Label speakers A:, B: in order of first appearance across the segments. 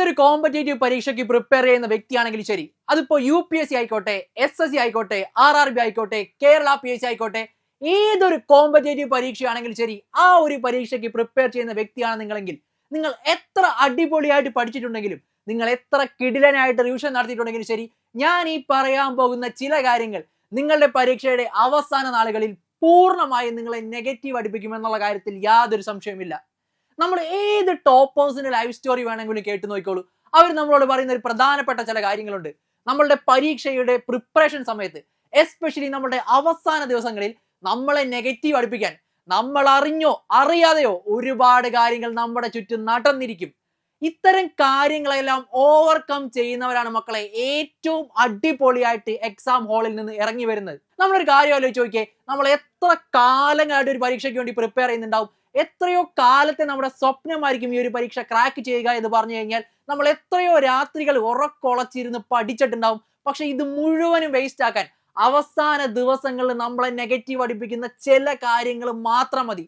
A: ഏതൊരു കോമ്പറ്റേറ്റീവ് പരീക്ഷയ്ക്ക് പ്രിപ്പയർ ചെയ്യുന്ന വ്യക്തിയാണെങ്കിലും ശരി. അതിപ്പോ യു പി എസ് സി ആയിക്കോട്ടെ എസ് എസ് സി ആയിക്കോട്ടെ ആർ ആർ ബി ആയിക്കോട്ടെ കേരള പി എസ് സി ആയിക്കോട്ടെ ഏതൊരു കോമ്പറ്റേറ്റീവ് പരീക്ഷയാണെങ്കിലും ശരി ആ ഒരു പരീക്ഷയ്ക്ക് പ്രിപ്പയർ ചെയ്യുന്ന വ്യക്തിയാണ് നിങ്ങളെങ്കിൽ നിങ്ങൾ എത്ര അടിപൊളിയായിട്ട് പഠിച്ചിട്ടുണ്ടെങ്കിലും നിങ്ങൾ എത്ര കിടിലനായിട്ട് റിവിഷൻ നടത്തിയിട്ടുണ്ടെങ്കിലും ശരി ഞാൻ ഈ പറയാൻ പോകുന്ന ചില കാര്യങ്ങൾ നിങ്ങളുടെ പരീക്ഷയുടെ അവസാന നാളുകളിൽ പൂർണമായും നിങ്ങളെ നെഗറ്റീവ് അടിപ്പിക്കുമെന്നുള്ള കാര്യത്തിൽ യാതൊരു സംശയവുമില്ല. നമ്മൾ ഏത് ടോപ്പേഴ്സിന്റെ ലൈഫ് സ്റ്റോറി വേണമെങ്കിലും കേട്ട് നോക്കിക്കോളൂ. അവർ നമ്മളോട് പറയുന്ന ഒരു പ്രധാനപ്പെട്ട ചില കാര്യങ്ങളുണ്ട്. നമ്മളുടെ പരീക്ഷയുടെ പ്രിപ്പറേഷൻ സമയത്ത് എസ്പെഷ്യലി നമ്മുടെ അവസാന ദിവസങ്ങളിൽ നമ്മളെ നെഗറ്റീവ് അടുപ്പിക്കാൻ നമ്മൾ അറിഞ്ഞോ അറിയാതെയോ ഒരുപാട് കാര്യങ്ങൾ നമ്മുടെ ചുറ്റും നടന്നിരിക്കും. ഇത്തരം കാര്യങ്ങളെല്ലാം ഓവർകം ചെയ്യുന്നവരാണ് മക്കളെ ഏറ്റവും അടിപൊളിയായിട്ട് എക്സാം ഹാളിൽ നിന്ന് ഇറങ്ങി വരുന്നത്. നമ്മളൊരു കാര്യം ആലോചിച്ച് നോക്കിയേ നമ്മൾ എത്ര കാലങ്ങളായിട്ട് ഒരു പരീക്ഷയ്ക്ക് വേണ്ടി പ്രിപ്പയർ ചെയ്യുന്നുണ്ടാവും? എത്രയോ കാലത്തെ നമ്മുടെ സ്വപ്നമായിരിക്കും ഈ ഒരു പരീക്ഷ ക്രാക്ക് ചെയ്യുക എന്ന് പറഞ്ഞു കഴിഞ്ഞാൽ. നമ്മൾ എത്രയോ രാത്രികൾ ഉറക്കൊളച്ചിരുന്ന് പഠിച്ചിട്ടുണ്ടാവും. പക്ഷെ ഇത് മുഴുവനും വേസ്റ്റ് ആക്കാൻ അവസാന ദിവസങ്ങളിൽ നമ്മളെ നെഗറ്റീവ് അടിപ്പിക്കുന്ന ചില കാര്യങ്ങൾ മാത്രം മതി.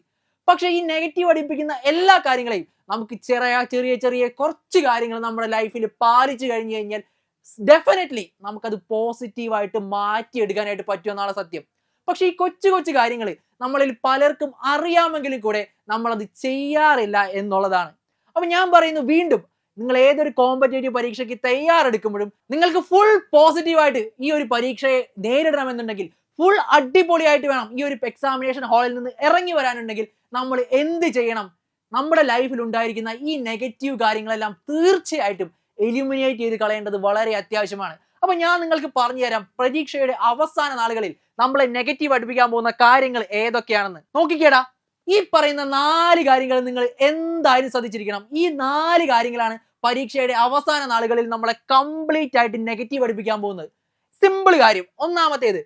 A: പക്ഷെ ഈ നെഗറ്റീവ് അടിപ്പിക്കുന്ന എല്ലാ കാര്യങ്ങളെയും നമുക്ക് ചെറിയ ചെറിയ ചെറിയ കുറച്ച് കാര്യങ്ങൾ നമ്മുടെ ലൈഫിൽ പാലിച്ചു കഴിഞ്ഞു കഴിഞ്ഞാൽ ഡെഫിനറ്റ്ലി നമുക്കത് പോസിറ്റീവായിട്ട് മാറ്റിയെടുക്കാനായിട്ട് പറ്റുമെന്നാണ് സത്യം. പക്ഷെ ഈ കൊച്ചു കൊച്ചു കാര്യങ്ങൾ നമ്മളിൽ പലർക്കും അറിയാമെങ്കിലും കൂടെ നമ്മളത് ചെയ്യാറില്ല എന്നുള്ളതാണ്. അപ്പൊ ഞാൻ പറയുന്നു വീണ്ടും നിങ്ങൾ ഏതൊരു കോമ്പറ്റേറ്റീവ് പരീക്ഷയ്ക്ക് തയ്യാറെടുക്കുമ്പോഴും നിങ്ങൾക്ക് ഫുൾ പോസിറ്റീവായിട്ട് ഈ ഒരു പരീക്ഷയെ നേരിടണമെന്നുണ്ടെങ്കിൽ ഫുൾ അടിപൊളിയായിട്ട് വേണം ഈ ഒരു എക്സാമിനേഷൻ ഹാളിൽ നിന്ന് ഇറങ്ങി വരാനുണ്ടെങ്കിൽ നമ്മൾ എന്ത് ചെയ്യണം? നമ്മുടെ ലൈഫിൽ ഉണ്ടായിരിക്കുന്ന ഈ നെഗറ്റീവ് കാര്യങ്ങളെല്ലാം തീർച്ചയായിട്ടും എലിമിനേറ്റ് ചെയ്ത് കളയേണ്ടത് വളരെ അത്യാവശ്യമാണ്. അപ്പൊ ഞാൻ നിങ്ങൾക്ക് പറഞ്ഞു തരാം പരീക്ഷയുടെ അവസാന നാളുകളിൽ നമ്മളെ നെഗറ്റീവ് അടുപ്പിക്കാൻ പോകുന്ന കാര്യങ്ങൾ ഏതൊക്കെയാണെന്ന് നോക്കിക്കേടാ. ഈ പറയുന്ന നാല് കാര്യങ്ങൾ നിങ്ങൾ എന്തായാലും ശ്രദ്ധിച്ചിരിക്കണം. ഈ നാല് കാര്യങ്ങളാണ് പരീക്ഷയുടെ അവസാന നാളുകളിൽ നമ്മളെ കംപ്ലീറ്റ് ആയിട്ട് നെഗറ്റീവ് അടുപ്പിക്കാൻ പോകുന്നത്. സിമ്പിൾ കാര്യം. ഒന്നാമത്തേത്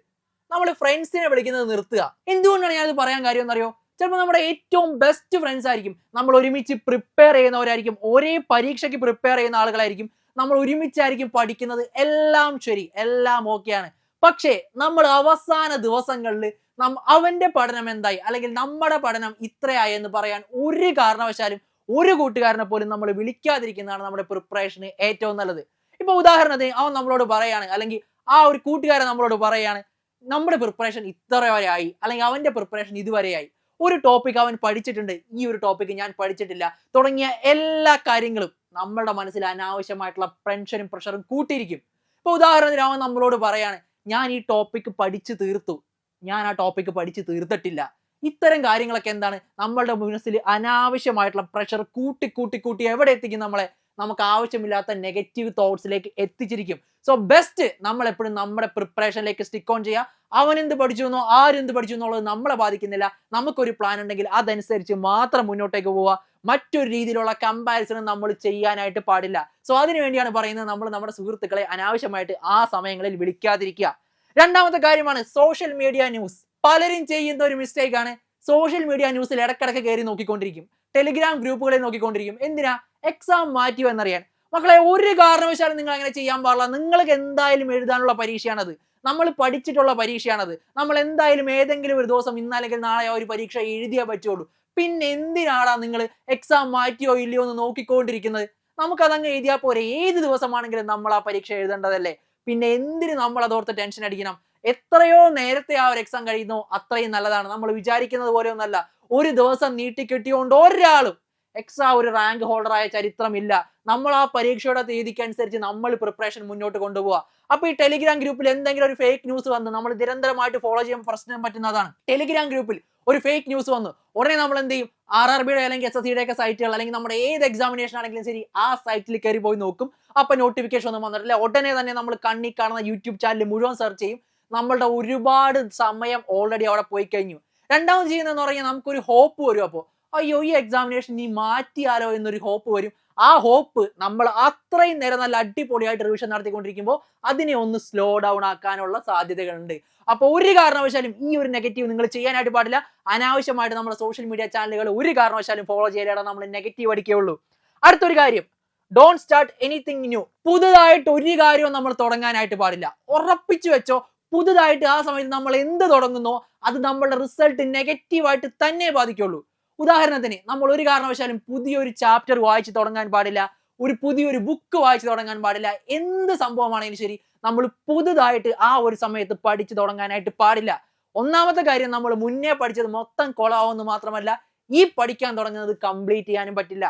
A: നമ്മൾ ഫ്രണ്ട്സിനെ വിളിക്കുന്നത് നിർത്തുക. എന്തുകൊണ്ടാണ് ഞാനത് പറയാൻ കാര്യം എന്നറിയോ? ചിലപ്പോൾ നമ്മുടെ ഏറ്റവും ബെസ്റ്റ് ഫ്രണ്ട്സ് ആയിരിക്കും. നമ്മൾ ഒരുമിച്ച് പ്രിപ്പയർ ചെയ്യുന്നവരായിരിക്കും. ഒരേ പരീക്ഷയ്ക്ക് പ്രിപ്പയർ ചെയ്യുന്ന ആളുകളായിരിക്കും. നമ്മൾ ഒരുമിച്ചായിരിക്കും പഠിക്കുന്നത്. എല്ലാം ശരി. എല്ലാം ഓക്കെയാണ് പക്ഷേ നമ്മൾ അവസാന ദിവസങ്ങളിൽ നം അവന്റെ പഠനം എന്തായി? അല്ലെങ്കിൽ നമ്മുടെ പഠനം ഇത്രയായി എന്ന് പറയാൻ ഒരു കാരണവശാലും ഒരു കൂട്ടുകാരനെ പോലും നമ്മൾ വിളിക്കാതിരിക്കുന്നതാണ് നമ്മുടെ പ്രിപ്പറേഷന് ഏറ്റവും നല്ലത്. ഇപ്പൊ ഉദാഹരണത്തിന് അവൻ നമ്മളോട് പറയാണ് അല്ലെങ്കിൽ ആ ഒരു കൂട്ടുകാരൻ നമ്മളോട് പറയാണ് നമ്മുടെ പ്രിപ്പറേഷൻ ഇത്ര വരെ ആയി അല്ലെങ്കിൽ അവന്റെ പ്രിപ്പറേഷൻ ഇതുവരെ ആയി. ഒരു ടോപ്പിക് അവൻ പഠിച്ചിട്ടുണ്ട് ഈ ഒരു ടോപ്പിക് ഞാൻ പഠിച്ചിട്ടില്ല. തുടങ്ങിയ എല്ലാ കാര്യങ്ങളും നമ്മളുടെ മനസ്സിൽ അനാവശ്യമായിട്ടുള്ള ടെൻഷനും പ്രഷറും കൂട്ടിയിരിക്കും. ഇപ്പൊ ഉദാഹരണത്തിന് അവൻ നമ്മളോട് പറയാണ് ഞാൻ ഈ ടോപ്പിക് പഠിച്ചു തീർത്തു. ഞാൻ ആ ടോപ്പിക് പഠിച്ചു തീർത്തിട്ടില്ല. ഇത്തരം കാര്യങ്ങളൊക്കെ എന്താണ്? നമ്മളുടെ മനസ്സിൽ അനാവശ്യമായിട്ടുള്ള പ്രഷർ കൂട്ടി കൂട്ടി കൂട്ടി എവിടെ എത്തിക്കും നമ്മളെ? നമുക്ക് ആവശ്യമില്ലാത്ത നെഗറ്റീവ് തോട്ട്സിലേക്ക് എത്തിച്ചിരിക്കും. സോ ബെസ്റ്റ് നമ്മൾ എപ്പോഴും നമ്മുടെ പ്രിപ്പറേഷനിലേക്ക് സ്റ്റിക്ക് ഓൺ ചെയ്യുക അവൻ എന്ത് പഠിച്ചു എന്നോ ആരെന്ത് പഠിച്ചു എന്നുള്ളത് നമ്മളെ ബാധിക്കുന്നില്ല. നമുക്കൊരു പ്ലാൻ ഉണ്ടെങ്കിൽ അതനുസരിച്ച് മാത്രം മുന്നോട്ടേക്ക് പോവുക. മറ്റൊരു രീതിയിലുള്ള കമ്പാരിസൺ നമ്മൾ ചെയ്യാനായിട്ട് പാടില്ല. സോ അതിനുവേണ്ടിയാണ് പറയുന്നത് നമ്മൾ നമ്മുടെ സുഹൃത്തുക്കളെ അനാവശ്യമായിട്ട് ആ സമയങ്ങളിൽ വിളിക്കാതിരിക്കുക. രണ്ടാമത്തെ കാര്യമാണ് സോഷ്യൽ മീഡിയ ന്യൂസ് പലരും ചെയ്യുന്ന ഒരു മിസ്റ്റേക്ക് ആണ്. സോഷ്യൽ മീഡിയ ന്യൂസിൽ ഇടക്കിടക്ക് കയറി നോക്കിക്കൊണ്ടിരിക്കും. ടെലിഗ്രാം ഗ്രൂപ്പുകളെ നോക്കിക്കൊണ്ടിരിക്കും. എന്തിനാ? എക്സാം മാറ്റിയോ എന്നറിയാൻ. മക്കളെ ഒരു കാരണവശാലും നിങ്ങൾ അങ്ങനെ ചെയ്യാൻ പാടില്ല. നിങ്ങൾക്ക് എന്തായാലും എഴുതാനുള്ള പരീക്ഷയാണത്. നമ്മൾ പഠിച്ചിട്ടുള്ള പരീക്ഷയാണത്. നമ്മൾ എന്തായാലും ഏതെങ്കിലും ഒരു ദിവസം ഇന്നല്ലെങ്കിൽ നാളെ ആ ഒരു പരീക്ഷ എഴുതിയേ പറ്റുള്ളൂ. പിന്നെ എന്തിനാടാ നിങ്ങൾ എക്സാം മാറ്റിയോ ഇല്ലയോ എന്ന് നോക്കിക്കൊണ്ടിരിക്കുന്നത്? നമുക്കതങ്ങ് എഴുതിയാൽ പോരെ. ഏത് ദിവസമാണെങ്കിലും നമ്മൾ ആ പരീക്ഷ എഴുതേണ്ടതല്ലേ? പിന്നെ എന്തിന് നമ്മൾ അതോർത്ത് ടെൻഷൻ അടിക്കണം? എത്രയോ നേരത്തെ ആ ഒരു എക്സാം കഴിയുന്നോ. അത്രയും നല്ലതാണ്. നമ്മൾ വിചാരിക്കുന്നത് പോലെ ഒന്നല്ല. ഒരു ദിവസം നീട്ടിക്കിട്ടിയോണ്ട് ഒരാളും എക്സാം ഒരു റാങ്ക് ഹോൾഡറായ ചരിത്രമില്ല. നമ്മൾ ആ പരീക്ഷയുടെ തീയതിക്ക് അനുസരിച്ച് നമ്മൾ പ്രിപ്പറേഷൻ മുന്നോട്ട് കൊണ്ടുപോവുക അപ്പൊ ഈ ടെലിഗ്രാം ഗ്രൂപ്പിൽ എന്തെങ്കിലും ഒരു ഫേക്ക് ന്യൂസ് വന്ന് നമ്മൾ നിരന്തരമായിട്ട് ഫോളോ ചെയ്യാൻ പ്രശ്നം പറ്റുന്നതാണ്. ടെലിഗ്രാം ഗ്രൂപ്പിൽ ഒരു ഫേക്ക് ന്യൂസ് വന്നു. ഉടനെ നമ്മൾ എന്ത് ചെയ്യും? ആർ ആർ ബിയുടെ അല്ലെങ്കിൽ എസ് എസ് സിയുടെ ഒക്കെ സൈറ്റുകൾ അല്ലെങ്കിൽ നമ്മുടെ ഏത് എക്സാമിനേഷൻ ആണെങ്കിലും ശരി ആ സൈറ്റിൽ കയറി പോയി നോക്കും. അപ്പൊ നോട്ടിഫിക്കേഷൻ ഒന്നും വന്നിട്ടില്ല. ഉടനെ തന്നെ നമ്മൾ കണ്ണി കാണുന്ന യൂട്യൂബ് ചാനൽ മുഴുവൻ സെർച്ച് ചെയ്യും. നമ്മളുടെ ഒരുപാട് സമയം ഓൾറെഡി അവിടെ പോയി കഴിഞ്ഞു. രണ്ടാമത് ചെയ്യുന്നതെന്ന് പറഞ്ഞാൽ നമുക്കൊരു ഹോപ്പ് വരും അപ്പോൾ. അയ്യോ ഈ എക്സാമിനേഷൻ നീ മാറ്റിയാലോ എന്നൊരു ഹോപ്പ് വരും. ആ ഹോപ്പ് നമ്മൾ അത്രയും നേരം നല്ല അടിപൊളിയായിട്ട് റിവിഷൻ നടത്തിക്കൊണ്ടിരിക്കുമ്പോൾ അതിനെ ഒന്ന് സ്ലോ ഡൗൺ ആക്കാനുള്ള സാധ്യതകളുണ്ട്. അപ്പോൾ ഒരു കാരണവശാലും ഈ ഒരു നെഗറ്റീവ് നിങ്ങൾ ചെയ്യാനായിട്ട് പാടില്ല. അനാവശ്യമായിട്ട് നമ്മുടെ സോഷ്യൽ മീഡിയ ചാനലുകൾ ഒരു കാരണവശാലും ഫോളോ ചെയ്യലാണ് നമ്മൾ നെഗറ്റീവ് അടിക്കുകയുള്ളൂ. അടുത്തൊരു കാര്യം. ഡോണ്ട് സ്റ്റാർട്ട് എനിത്തിങ് ന്യൂ പുതുതായിട്ട് ഒരു കാര്യവും നമ്മൾ തുടങ്ങാനായിട്ട് പാടില്ല. ഉറപ്പിച്ചു വെച്ചോ പുതുതായിട്ട് ആ സമയത്ത് നമ്മൾ എന്ത് തുടങ്ങുന്നോ അത് നമ്മളുടെ റിസൾട്ട് നെഗറ്റീവായിട്ട് തന്നെ ബാധിക്കുള്ളൂ ഉദാഹരണത്തിന് നമ്മൾ ഒരു കാരണവശാലും പുതിയൊരു ചാപ്റ്റർ വായിച്ചു തുടങ്ങാൻ പാടില്ല ഒരു പുതിയൊരു ബുക്ക് വായിച്ചു തുടങ്ങാൻ പാടില്ല എന്ത് സംഭവമാണെങ്കിലും ശരി നമ്മൾ പുതുതായിട്ട് ആ ഒരു സമയത്ത് പഠിച്ചു തുടങ്ങാനായിട്ട് പാടില്ല. ഒന്നാമത്തെ കാര്യം നമ്മൾ മുന്നേ പഠിച്ചത് മൊത്തം കൊളാവെന്ന് മാത്രമല്ല ഈ പഠിക്കാൻ തുടങ്ങുന്നത് കംപ്ലീറ്റ് ചെയ്യാനും പറ്റില്ല.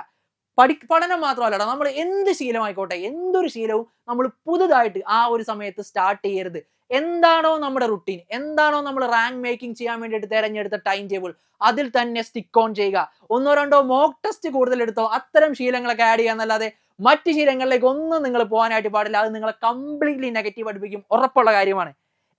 A: പഠി പഠനം മാത്രമല്ല നമ്മൾ എന്ത് ശീലമായിക്കോട്ടെ എന്തൊരു ശീലവും നമ്മൾ പുതുതായിട്ട് ആ ഒരു സമയത്ത് സ്റ്റാർട്ട് ചെയ്യരുത്. എന്താണോ നമ്മുടെ റുട്ടീൻ എന്താണോ നമ്മൾ റാങ്ക് മേക്കിംഗ് ചെയ്യാൻ വേണ്ടിയിട്ട് തിരഞ്ഞെടുത്ത ടൈം ടേബിൾ അതിൽ തന്നെ സ്റ്റിക്ക് ഓൺ ചെയ്യുക. ഒന്നോ രണ്ടോ മോക്ക് ടെസ്റ്റ് കൂടുതൽ എടുത്തോ അത്തരം ശീലങ്ങളൊക്കെ ആഡ് ചെയ്യാന്നല്ലാതെ മറ്റ് ശീലങ്ങളിലേക്ക് ഒന്നും നിങ്ങൾ പോകാനായിട്ട് പാടില്ല. അത് നിങ്ങളെ കംപ്ലീറ്റ്ലി നെഗറ്റീവ് പഠിപ്പിക്കും ഉറപ്പുള്ള കാര്യമാണ്.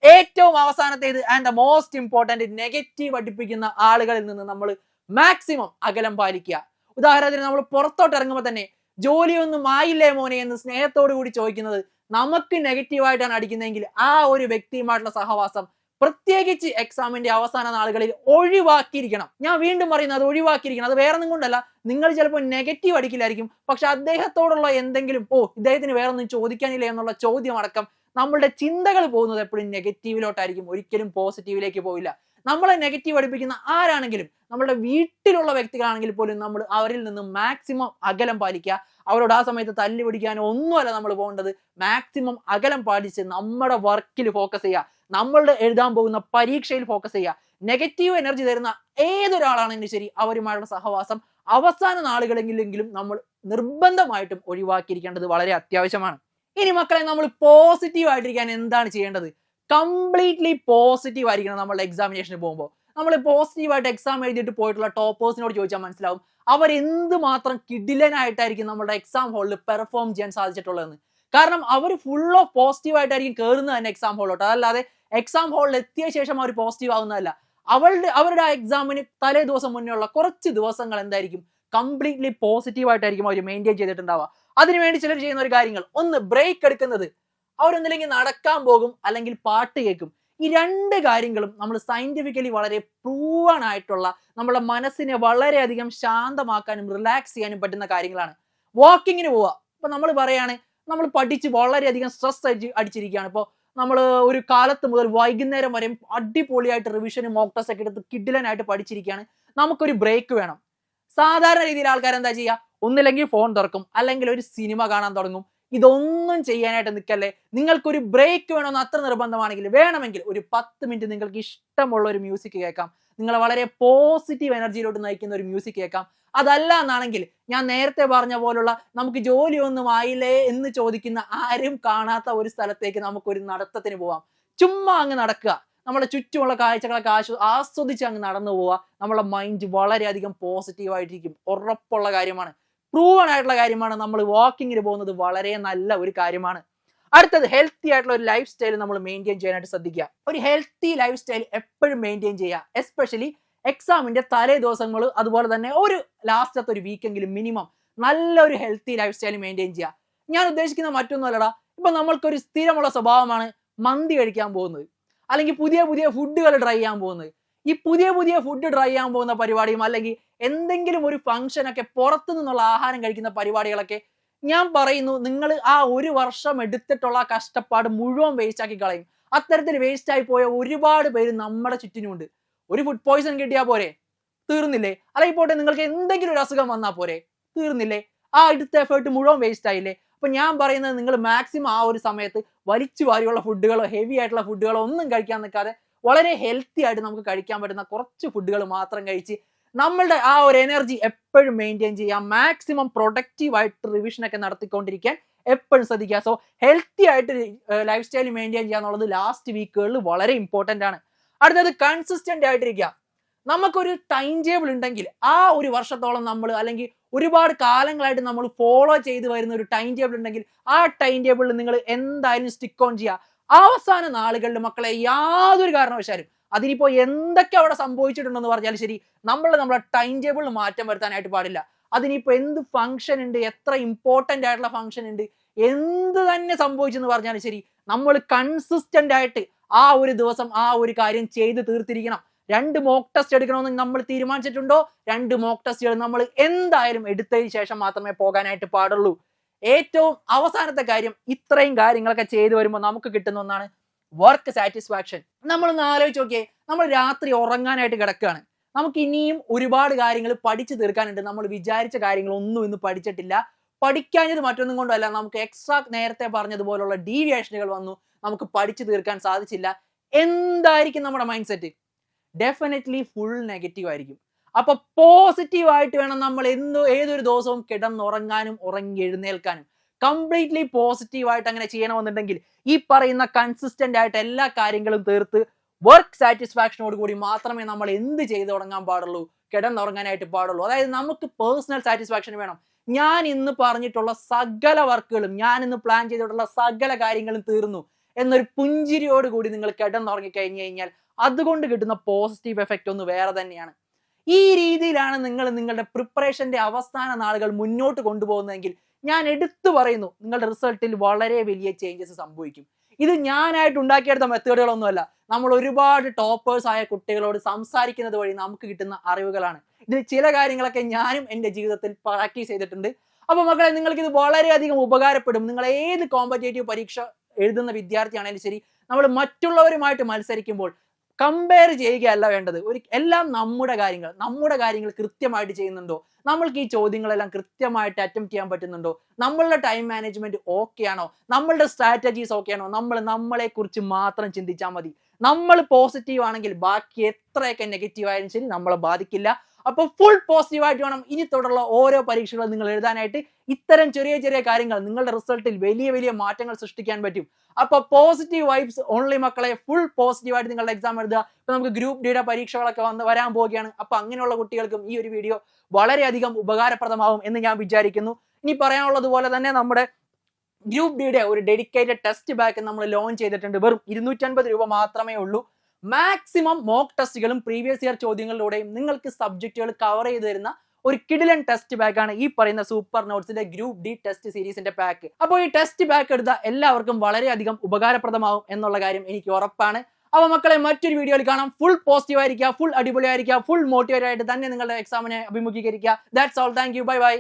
A: ഏറ്റവും അവസാനത്തേത് and the most important negative പഠിപ്പിക്കുന്ന ആളുകളിൽ നിന്ന് നമ്മൾ മാക്സിമം അകലം പാലിക്കുക. ഉദാഹരണത്തിന് നമ്മൾ പുറത്തോട്ട് ഇറങ്ങുമ്പോൾ തന്നെ ജോലിയൊന്നും ആയില്ലേ മോനെ എന്ന് സ്നേഹത്തോടു കൂടി ചോദിക്കുന്നത് നമുക്ക് നെഗറ്റീവായിട്ടാണ് അടിക്കുന്നതെങ്കിൽ ആ ഒരു വ്യക്തിയുമായിട്ടുള്ള സഹവാസം പ്രത്യേകിച്ച് എക്സാമിന്റെ അവസാന നാളുകളിൽ ഒഴിവാക്കിയിരിക്കണം. ഞാൻ വീണ്ടും പറയുന്നത് അത് ഒഴിവാക്കിയിരിക്കണം. അത് വേറെ കൊണ്ടല്ല. നിങ്ങൾ ചിലപ്പോൾ നെഗറ്റീവ് അടിക്കില്ലായിരിക്കും. പക്ഷെ അദ്ദേഹത്തോടുള്ള എന്തെങ്കിലും ഓ ഇദ്ദേഹത്തിന് വേറെ ഒന്നും ചോദിക്കാനില്ല എന്നുള്ള ചോദ്യം അടക്കം നമ്മളുടെ ചിന്തകൾ പോകുന്നത് എപ്പോഴും നെഗറ്റീവിലോട്ടായിരിക്കും ഒരിക്കലും പോസിറ്റീവിലേക്ക് പോവില്ല. നമ്മളെ നെഗറ്റീവ് പഠിപ്പിക്കുന്ന ആരാണെങ്കിലും നമ്മുടെ വീട്ടിലുള്ള വ്യക്തികളാണെങ്കിൽ പോലും നമ്മൾ അവരിൽ നിന്ന് മാക്സിമം അകലം പാലിക്കുക. അവരോട് ആ സമയത്ത് തല്ലി പിടിക്കാനോ ഒന്നുമല്ല നമ്മൾ പോകേണ്ടത്. മാക്സിമം അകലം പാലിച്ച് നമ്മുടെ വർക്കിൽ ഫോക്കസ് ചെയ്യുക. നമ്മളുടെ എഴുതാൻ പോകുന്ന പരീക്ഷയിൽ ഫോക്കസ് ചെയ്യുക. നെഗറ്റീവ് എനർജി തരുന്ന ഏതൊരാളാണെങ്കിലും ശരി അവരുമായുള്ള സഹവാസം അവസാന നാളുകളെങ്കിലെങ്കിലും നമ്മൾ നിർബന്ധമായിട്ടും ഒഴിവാക്കിയിരിക്കേണ്ടത് വളരെ അത്യാവശ്യമാണ്. ഇനി മക്കളെ നമ്മൾ പോസിറ്റീവ് ആയിട്ടിരിക്കാൻ എന്താണ് ചെയ്യേണ്ടത്? കംപ്ലീറ്റ്ലി പോസിറ്റീവ് ആയിരിക്കണം നമ്മളുടെ എക്സാമിനേഷന് പോകുമ്പോൾ നമ്മൾ പോസിറ്റീവായിട്ട് എക്സാം എഴുതിയിട്ട് പോയിട്ടുള്ള ടോപ്പേഴ്സിനോട് ചോദിച്ചാൽ മനസ്സിലാവും. അവർ എന്ത് മാത്രം കിഡിലനായിട്ടായിരിക്കും നമ്മുടെ എക്സാം ഹാളിൽ പെർഫോം ചെയ്യാൻ സാധിച്ചിട്ടുള്ളതെന്ന്. കാരണം അവർ ഫുൾ ഓഫ് പോസിറ്റീവ് ആയിട്ടായിരിക്കും കയറുന്നത് തന്നെ എക്സാം ഹാളിലോട്ട് അതല്ലാതെ എക്സാം ഹാളിൽ എത്തിയ ശേഷം അവർ പോസിറ്റീവ് ആവുന്നതല്ല. അവളുടെ അവരുടെ ആ എക്സാമിന് തലേ ദിവസം മുന്നേ ഉള്ള കുറച്ച് ദിവസങ്ങൾ എന്തായിരിക്കും? കംപ്ലീറ്റ്ലി പോസിറ്റീവ് ആയിട്ടായിരിക്കും അവർ മെയിന്റെയിൻ ചെയ്തിട്ടുണ്ടാവുക. അതിനുവേണ്ടി ചിലർ ചെയ്യുന്ന ഒരു കാര്യങ്ങൾ. ഒന്ന് ബ്രേക്ക് എടുക്കുന്നത്. അവരൊന്നില്ലെങ്കിൽ നടക്കാൻ പോകും അല്ലെങ്കിൽ പാട്ട് കേൾക്കും. ഈ രണ്ട് കാര്യങ്ങളും നമ്മൾ സയന്റിഫിക്കലി വളരെ പ്രൂവൺ ആയിട്ടുള്ള നമ്മുടെ മനസ്സിനെ വളരെയധികം ശാന്തമാക്കാനും റിലാക്സ് ചെയ്യാനും പറ്റുന്ന കാര്യങ്ങളാണ്. വാക്കിങ്ങിന് പോവാ. ഇപ്പൊ നമ്മൾ പറയാണ് നമ്മൾ പഠിച്ച് വളരെയധികം സ്ട്രെസ് അടിച്ച് അടിച്ചിരിക്കുകയാണ്. ഇപ്പോൾ നമ്മൾ ഒരു കാലത്ത് മുതൽ വൈകുന്നേരം വരെയും അടിപൊളിയായിട്ട് റിവിഷനും മോക്ക് ടെസ്റ്റ് ഒക്കെ എടുത്ത് കിഡിലനായിട്ട് പഠിച്ചിരിക്കുകയാണ്. നമുക്കൊരു ബ്രേക്ക് വേണം. സാധാരണ രീതിയിൽ ആൾക്കാർ എന്താ ചെയ്യുക? ഒന്നില്ലെങ്കിൽ ഫോൺ തുറക്കും അല്ലെങ്കിൽ ഒരു സിനിമ കാണാൻ തുടങ്ങും. ഇതൊന്നും ചെയ്യാനായിട്ട് നിൽക്കല്ലേ? നിങ്ങൾക്കൊരു ബ്രേക്ക് വേണമെന്ന് അത്ര നിർബന്ധമാണെങ്കിൽ വേണമെങ്കിൽ ഒരു പത്ത് മിനിറ്റ് നിങ്ങൾക്ക് ഇഷ്ടമുള്ള ഒരു മ്യൂസിക് കേൾക്കാം. നിങ്ങളെ വളരെ പോസിറ്റീവ് എനർജിയിലോട്ട് നയിക്കുന്ന ഒരു മ്യൂസിക് കേൾക്കാം. അതല്ല എന്നാണെങ്കിൽ ഞാൻ നേരത്തെ പറഞ്ഞ പോലുള്ള നമുക്ക് ജോലിയൊന്നും ആയില്ലേ എന്ന് ചോദിക്കുന്ന ആരും കാണാത്ത ഒരു സ്ഥലത്തേക്ക് നമുക്കൊരു നടത്തത്തിന് പോവാം. ചുമ്മാ അങ്ങ് നടക്കുക. നമ്മുടെ ചുറ്റുമുള്ള കാഴ്ചകളൊക്കെ ആശ്വ ആസ്വദിച്ച് അങ്ങ് നടന്നു പോവുക. നമ്മളെ മൈൻഡ് വളരെയധികം പോസിറ്റീവ് ആയിട്ടിരിക്കും. ഉറപ്പുള്ള കാര്യമാണ്. പ്രൂവൺ ആയിട്ടുള്ള കാര്യമാണ് നമ്മൾ വാക്കിങ്ങിന് പോകുന്നത് വളരെ നല്ല ഒരു കാര്യമാണ്. അടുത്തത് ഹെൽത്തി ആയിട്ടുള്ള ഒരു ലൈഫ് സ്റ്റൈൽ നമ്മൾ മെയിന്റെയിൻ ചെയ്യാനായിട്ട് ശ്രദ്ധിക്കുക. ഒരു ഹെൽത്തി ലൈഫ് സ്റ്റൈൽ എപ്പോഴും മെയിന്റെയിൻ ചെയ്യുക. എസ്പെഷ്യലി എക്സാമിന്റെ തലേ ദിവസങ്ങൾ അതുപോലെ തന്നെ ഒരു ലാസ്റ്റത്തെ ഒരു വീക്കെങ്കിലും മിനിമം നല്ലൊരു ഹെൽത്തി ലൈഫ് സ്റ്റൈൽ മെയിന്റെയിൻ ചെയ്യുക. ഞാൻ ഉദ്ദേശിക്കുന്ന മറ്റൊന്നുമല്ലടാ. ഇപ്പൊ നമ്മൾക്കൊരു സ്ഥിരമുള്ള സ്വഭാവമാണ് മന്തി കഴിക്കാൻ പോകുന്നത്. അല്ലെങ്കിൽ പുതിയ പുതിയ ഫുഡുകൾ ട്രൈ ചെയ്യാൻ പോകുന്നത്. ഈ പുതിയ പുതിയ ഫുഡ് ട്രൈ ചെയ്യാൻ പോകുന്ന പരിപാടിയും അല്ലെങ്കിൽ എന്തെങ്കിലും ഒരു ഫംഗ്ഷൻ ഒക്കെ പുറത്തു നിന്നുള്ള ആഹാരം കഴിക്കുന്ന പരിപാടികളൊക്കെ ഞാൻ പറയുന്നു നിങ്ങൾ ആ ഒരു വർഷം എടുത്തിട്ടുള്ള കഷ്ടപ്പാട് മുഴുവൻ വേസ്റ്റ് ആക്കി കളയും. അത്തരത്തിൽ വേസ്റ്റ് ആയി പോയ ഒരുപാട് പേര് നമ്മുടെ ചുറ്റിനുമുണ്ട്. ഒരു ഫുഡ് പോയിസൺ കിട്ടിയാൽ പോരെ? തീർന്നില്ലേ? അല്ലെങ്കിൽ പോട്ടെ നിങ്ങൾക്ക് എന്തെങ്കിലും ഒരു അസുഖം വന്നാൽ പോരെ? തീർന്നില്ലേ? ആ എടുത്ത എഫേർട്ട് മുഴുവൻ വേസ്റ്റ് ആയില്ലേ? അപ്പൊ ഞാൻ പറയുന്നത് നിങ്ങൾ മാക്സിമം ആ ഒരു സമയത്ത് വലിച്ചു വാരിയുള്ള ഫുഡുകളോ ഹെവി ആയിട്ടുള്ള ഫുഡുകളോ ഒന്നും കഴിക്കാൻ നിൽക്കാതെ വളരെ ഹെൽത്തി ആയിട്ട് നമുക്ക് കഴിക്കാൻ പറ്റുന്ന കുറച്ച് ഫുഡുകൾ മാത്രം കഴിച്ച് നമ്മളുടെ ആ ഒരു എനർജി എപ്പോഴും മെയിന്റെയിൻ ചെയ്യാം മാക്സിമം പ്രൊഡക്റ്റീവ് ആയിട്ട് റിവിഷനൊക്കെ നടത്തിക്കൊണ്ടിരിക്കാൻ എപ്പോഴും ശ്രദ്ധിക്കുക. സോ ഹെൽത്തി ആയിട്ട് ലൈഫ് സ്റ്റൈൽ മെയിന്റെയിൻ ചെയ്യുക എന്നുള്ളത് ലാസ്റ്റ് വീക്കുകളിൽ വളരെ ഇമ്പോർട്ടന്റ് ആണ്. അടുത്തത് കൺസിസ്റ്റന്റ് ആയിട്ടിരിക്കുക. നമുക്കൊരു ടൈം ടേബിൾ ഉണ്ടെങ്കിൽ ആ ഒരു വർഷത്തോളം നമ്മൾ അല്ലെങ്കിൽ ഒരുപാട് കാലങ്ങളായിട്ട് നമ്മൾ ഫോളോ ചെയ്ത് വരുന്ന ഒരു ടൈം ടേബിൾ ഉണ്ടെങ്കിൽ ആ ടൈം ടേബിളിൽ നിങ്ങൾ എന്തായാലും സ്റ്റിക്ക് ഓൺ ചെയ്യുക. അവസാന നാളുകളിൽ മക്കളെ യാതൊരു കാരണവശാലും അതിനിപ്പോ എന്തൊക്കെ അവിടെ സംഭവിച്ചിട്ടുണ്ടെന്ന് പറഞ്ഞാലും ശരി നമ്മൾ നമ്മുടെ ടൈം ടേബിളിൽ മാറ്റം വരുത്താനായിട്ട് പാടില്ല. അതിനിപ്പോ എന്ത് ഫംഗ്ഷൻ ഉണ്ട് എത്ര ഇമ്പോർട്ടന്റ് ആയിട്ടുള്ള ഫംഗ്ഷൻ ഉണ്ട് എന്ത് തന്നെ സംഭവിച്ചെന്ന് പറഞ്ഞാലും ശരി നമ്മൾ കൺസിസ്റ്റന്റ് ആയിട്ട് ആ ഒരു ദിവസം ആ ഒരു കാര്യം ചെയ്ത് തീർത്തിരിക്കണം. രണ്ട് മോക്ക് ടെസ്റ്റ് എടുക്കണമെന്ന് നമ്മൾ തീരുമാനിച്ചിട്ടുണ്ടോ? രണ്ട് മോക്ക് ടെസ്റ്റുകൾ നമ്മൾ എന്തായാലും എടുത്തതിന് ശേഷം മാത്രമേ പോകാനായിട്ട് പാടുള്ളൂ. ഏറ്റവും അവസാനത്തെ കാര്യം ഇത്രയും കാര്യങ്ങളൊക്കെ ചെയ്തു വരുമ്പോൾ നമുക്ക് കിട്ടുന്ന ഒന്നാണ് വർക്ക് സാറ്റിസ്ഫാക്ഷൻ നമ്മളൊന്ന് ആലോചിച്ച് നോക്കിയേ നമ്മൾ രാത്രി ഉറങ്ങാനായിട്ട് കിടക്കുകയാണ്. നമുക്ക് ഇനിയും ഒരുപാട് കാര്യങ്ങൾ പഠിച്ചു തീർക്കാനുണ്ട്. നമ്മൾ വിചാരിച്ച കാര്യങ്ങളൊന്നും ഇന്ന് പഠിച്ചിട്ടില്ല. പഠിക്കാഞ്ഞത് മറ്റൊന്നും കൊണ്ടല്ല. നമുക്ക് എക്സ്ട്രാ നേരത്തെ പറഞ്ഞതുപോലുള്ള ഡീവിയേഷനുകൾ വന്നു നമുക്ക് പഠിച്ചു തീർക്കാൻ സാധിച്ചില്ല. എന്തായിരിക്കും നമ്മുടെ mindset definitely full negative ആയിരിക്കും. അപ്പൊ പോസിറ്റീവ് ആയിട്ട് വേണം നമ്മൾ എന്ത് ഏതൊരു ദിവസവും കിടന്നുറങ്ങാനും ഉറങ്ങി എഴുന്നേൽക്കാനും. കംപ്ലീറ്റ്ലി പോസിറ്റീവ് ആയിട്ട് അങ്ങനെ ചെയ്യണമെന്നുണ്ടെങ്കിൽ ഈ പറയുന്ന കൺസിസ്റ്റന്റ് ആയിട്ട് എല്ലാ കാര്യങ്ങളും തീർത്ത് വർക്ക് സാറ്റിസ്ഫാക്ഷനോട് കൂടി മാത്രമേ നമ്മൾ എന്ത് ചെയ്തു തുടങ്ങാൻ പാടുള്ളൂ? കിടന്നുറങ്ങാനായിട്ട് പാടുള്ളൂ. അതായത് നമുക്ക് പേഴ്സണൽ സാറ്റിസ്ഫാക്ഷൻ വേണം. ഞാൻ ഇന്ന് പറഞ്ഞിട്ടുള്ള സകല വർക്കുകളും ഞാൻ ഇന്ന് പ്ലാൻ ചെയ്തിട്ടുള്ള സകല കാര്യങ്ങളും തീർന്നു എന്നൊരു പുഞ്ചിരിയോട് കൂടി നിങ്ങൾ കിടന്നുറങ്ങി കഴിഞ്ഞു കഴിഞ്ഞാൽ അതുകൊണ്ട് കിട്ടുന്ന പോസിറ്റീവ് എഫക്റ്റ് ഒന്ന് വേറെ തന്നെയാണ്. ഈ രീതിയിലാണ് നിങ്ങൾ നിങ്ങളുടെ പ്രിപ്പറേഷന്റെ അവസാന നാളുകൾ മുന്നോട്ട് കൊണ്ടുപോകുന്നതെങ്കിൽ ഞാൻ എടുത്തു പറയുന്നു നിങ്ങളുടെ റിസൾട്ടിൽ വളരെ വലിയ ചേഞ്ചസ് സംഭവിക്കും. ഇത് ഞാനായിട്ട് ഉണ്ടാക്കിയെടുത്ത മെത്തേഡുകളൊന്നുമല്ല. നമ്മൾ ഒരുപാട് ടോപ്പേഴ്സ് ആയ കുട്ടികളോട് സംസാരിക്കുന്നത് വഴി നമുക്ക് കിട്ടുന്ന അറിവുകളാണ്. ഇതിൽ ചില കാര്യങ്ങളൊക്കെ ഞാനും എന്റെ ജീവിതത്തിൽ പ്രാക്ടീസ് ചെയ്തിട്ടുണ്ട്. അപ്പോൾ മക്കളെ നിങ്ങൾക്ക് ഇത് വളരെയധികം ഉപകാരപ്പെടും. നിങ്ങൾ ഏത് കോമ്പറ്റേറ്റീവ് പരീക്ഷ എഴുതുന്ന വിദ്യാർത്ഥിയാണെങ്കിലും ശരി നമ്മൾ മറ്റുള്ളവരുമായിട്ട് മത്സരിക്കുമ്പോൾ കമ്പയർ ചെയ്യുകയല്ല വേണ്ടത്. ഒരു എല്ലാം നമ്മുടെ കാര്യങ്ങൾ. നമ്മുടെ കാര്യങ്ങൾ കൃത്യമായിട്ട് ചെയ്യുന്നുണ്ടോ? നമ്മൾക്ക് ഈ ചോദ്യങ്ങളെല്ലാം കൃത്യമായിട്ട് അറ്റംപ്റ്റ് ചെയ്യാൻ പറ്റുന്നുണ്ടോ? നമ്മളുടെ ടൈം മാനേജ്മെന്റ് ഓക്കെ ആണോ? നമ്മളുടെ സ്ട്രാറ്റജീസ് ഓക്കെ ആണോ? നമ്മൾ നമ്മളെ കുറിച്ച് മാത്രം ചിന്തിച്ചാൽ മതി. നമ്മൾ പോസിറ്റീവ് ആണെങ്കിൽ ബാക്കി എത്രയൊക്കെ നെഗറ്റീവ് ആയാലും ശരി നമ്മളെ ബാധിക്കില്ല. അപ്പോൾ ഫുൾ പോസിറ്റീവ് ആയിട്ട് വേണം. ഇനി തുടർന്നുള്ള ഓരോ പരീക്ഷകളും നിങ്ങൾ എഴുതാനായിട്ട് ഇത്തരം ചെറിയ ചെറിയ കാര്യങ്ങൾ നിങ്ങളുടെ റിസൾട്ടിൽ വലിയ വലിയ മാറ്റങ്ങൾ സൃഷ്ടിക്കാൻ പറ്റും. അപ്പൊ പോസിറ്റീവ് വൈബ്സ് ഓൺലി മക്കളെ ഫുൾ പോസിറ്റീവ് ആയിട്ട് നിങ്ങളുടെ എക്സാം എഴുതുക. ഇപ്പൊ നമുക്ക് ഗ്രൂപ്പ് ഡിയുടെ പരീക്ഷകളൊക്കെ വന്ന് വരാൻ പോവുകയാണ്. അപ്പൊ അങ്ങനെയുള്ള കുട്ടികൾക്കും ഈ ഒരു വീഡിയോ വളരെയധികം ഉപകാരപ്രദമാവും എന്ന് ഞാൻ വിചാരിക്കുന്നു. ഇനി പറയാനുള്ളത് പോലെ തന്നെ നമ്മുടെ ഗ്രൂപ്പ് ഡിയുടെ ഒരു ഡെഡിക്കേറ്റഡ് ടെസ്റ്റ് ബാക്ക് നമ്മൾ ലോഞ്ച് ചെയ്തിട്ടുണ്ട്. വെറും ഇരുന്നൂറ്റൻപത് രൂപ മാത്രമേ ഉള്ളൂ. മാക്സിമം മോക്ക് ടെസ്റ്റുകളും പ്രീവിയസ് ഇയർ ചോദ്യങ്ങളിലൂടെയും നിങ്ങൾക്ക് സബ്ജക്റ്റുകൾ കവർ ചെയ്ത് തരുന്ന ഒരു കിഡിലൻ ടെസ്റ്റ് ബാക്ക് ആണ് ഈ പറയുന്ന സൂപ്പർ നോട്ട്സിന്റെ ഗ്രൂപ്പ് ഡി ടെസ്റ്റ് സീരീസിന്റെ പാക്ക് അപ്പോൾ ഈ ടെസ്റ്റ് ബാക്ക് എടുത്ത എല്ലാവർക്കും വളരെയധികം ഉപകാരപ്രദമാവും എന്നുള്ള കാര്യം എനിക്ക് ഉറപ്പാണ്. അപ്പൊ മക്കളെ മറ്റൊരു വീഡിയോയിൽ കാണാം. ഫുൾ പോസിറ്റീവ് ആയിരിക്കുക ഫുൾ അടിപൊളിയായിരിക്കുക ഫുൾ മോട്ടിവേറ്റ് ആയിട്ട് തന്നെ നിങ്ങളുടെ എക്സാമിനെ അഭിമുഖീകരിക്കുക. That's all thank you bye bye